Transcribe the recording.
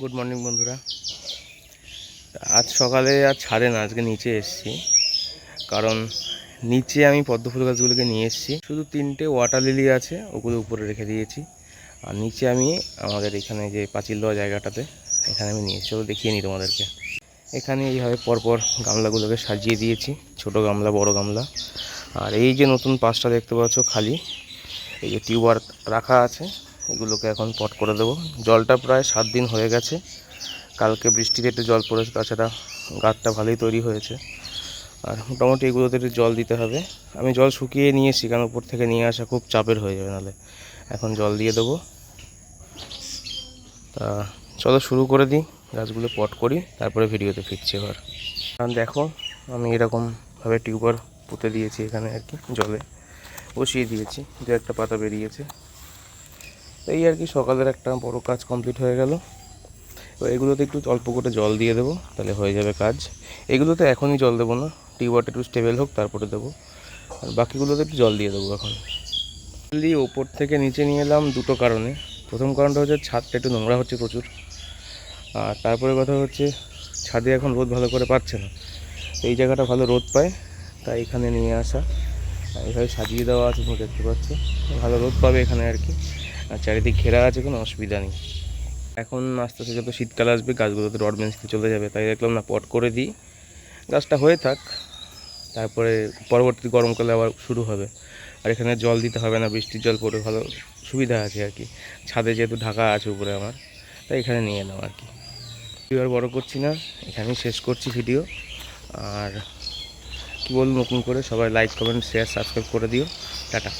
Good morning বন্ধুরা। আজ সকালে আর ছাড়ে না, আজকে নিচে এসেছি। কারণ নিচে আমি পদ্ম ফুল গাছগুলোকে নিয়ে এসেছি। শুধু তিনটে ওয়াটার লিলি আছে, ওগুলো উপরে রেখে দিয়েছি। আর নিচে আমি আমাদের এখানে যে পাঁচিল দেওয়া জায়গাটাতে, এখানে আমি নিয়ে এসেছি। চলো দেখিয়ে নিই তোমাদেরকে। এখানে এইভাবে পরপর গামলাগুলোকে সাজিয়ে দিয়েছি। ছোট গামলা, বড় গামলা। আর এই যে নতুন পাঁচটা দেখতে পাচ্ছ খালি, এই যে টিউবার রাখা আছে এগুলোকে এখন পট করে দেবো। জলটা প্রায় সাত দিন হয়ে গেছে। কালকে বৃষ্টিতে একটু জল পড়েছে, তাছাড়া গাছটা ভালোই তৈরি হয়েছে। আর মোটামুটি এগুলোতে একটু জল দিতে হবে। আমি জল শুকিয়ে নিয়েছি, কারণ উপর থেকে নিয়ে আসা খুব চাপের হয়ে যাবে, নাহলে এখন জল দিয়ে দেবো। তা চলো শুরু করে দিই, গাছগুলো পট করি, তারপরে ভিডিওতে ফিরছি এবার কারণ দেখো, আমি এরকমভাবে টিউবার পুঁতে দিয়েছি এখানে আর কি, জলে বসিয়ে দিয়েছি। দু একটা পাতা বেরিয়েছে। এই আর কি সকালের একটা বড় কাজ কমপ্লিট হয়ে গেল। তো এগুলোতে একটু অল্প করে জল দিয়ে দেবো, তাহলে হয়ে যাবে কাজ। এগুলোতে এখনই জল দেবো না টিউবারটা একটু স্টেবল হোক, তারপরে দেবো। আর বাকিগুলোতে একটু জল দিয়ে দেবো এখন। দিয়ে ওপর থেকে নিচে নিয়ে এলাম দুটো কারণে। প্রথম কারণটা হচ্ছে ছাদটা একটু নোংরা হচ্ছে প্রচুর। আর তারপরে কথা হচ্ছে, ছাদে এখন রোদ ভালো করে পাচ্ছে না। এই জায়গাটা ভালো রোদ পায়, তাই এখানে নিয়ে আসা। এইভাবে সাজিয়ে দেওয়া আছে তুমি দেখতে পাচ্ছ। ভালো রোদ পাবে এখানে আর কি। আর চারিদিক ঘেরা আছে, কোনো অসুবিধা নেই। এখন আস্তে আস্তে যত শীতকাল আসবে গাছগুলোতে রড বেঞ্চতে চলে যাবে। তাই দেখলাম না, পট করে দিই। গাছটা হয়ে থাক, তারপরে পরবর্তী গরমকালে আবার শুরু হবে। আর এখানে জল দিতে হবে না, বৃষ্টির জল পড়ে ভালো সুবিধা আছে আর কি। ছাদে যেহেতু ঢাকা আছে উপরে আমার, তাই এখানে নিয়ে এলাম আর কি। ভিডিও আর বড়ো করছি না, এখানেই শেষ করছি ভিডিও। আর কী বলব নতুন করে, সবাই লাইক কমেন্ট শেয়ার সাবস্ক্রাইব করে দিও। টাটা।